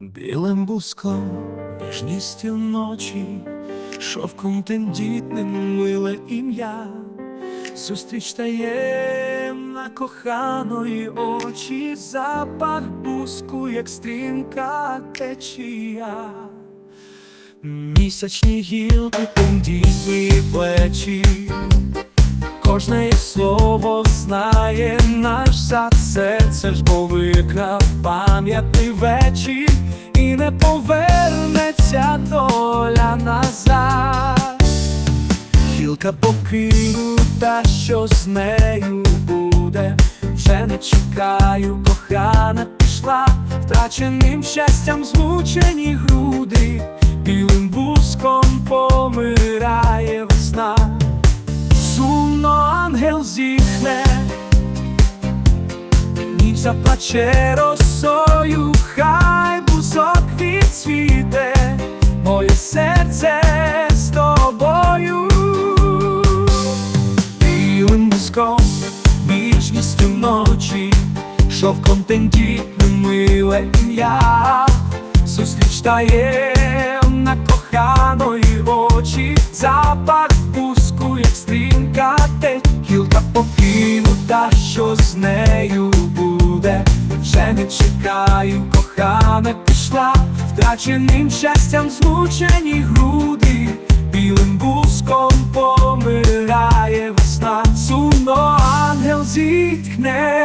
Білим буском, ніжністю ночі, шовком тендітним миле ім'я, зустріч таємна коханої очі, запах буску, як стрімка течія. Місячні гілки, тендітні плечі, Кожне слово знає наш сад, серце ж бо викрав пам'ятний вечір, не повернеться доля назад. Гілка покинута, що з нею буде, вже не чекаю, кохана пішла, втраченим щастям змучені груди, білим буском помирає весна. Сумно ангел зіхне, ніч заплаче росою, серце з тобою, білим бузком, ніжністю ночі, шовком тендітним миле ім'я, зустріч таємна коханої очі, запах пуску, як стрімка те, гілка покинута, що з нею буде. Вже не чекаю, кохана втраченим щастям змучені груди, білим буском помирає весна, сумно ангел зіткне.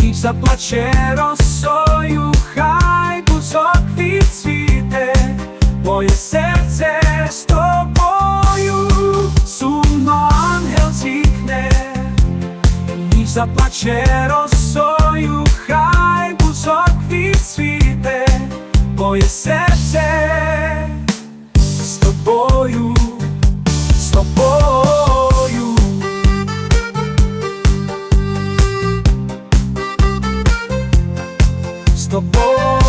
Ніч заплаче росою, хай бузок відцвіте, моє серце з тобою, сумно ангел зіхне, ніч заплаче росою, хай бузок відцвіте, моє серце з тобою, з тобою. з тобою.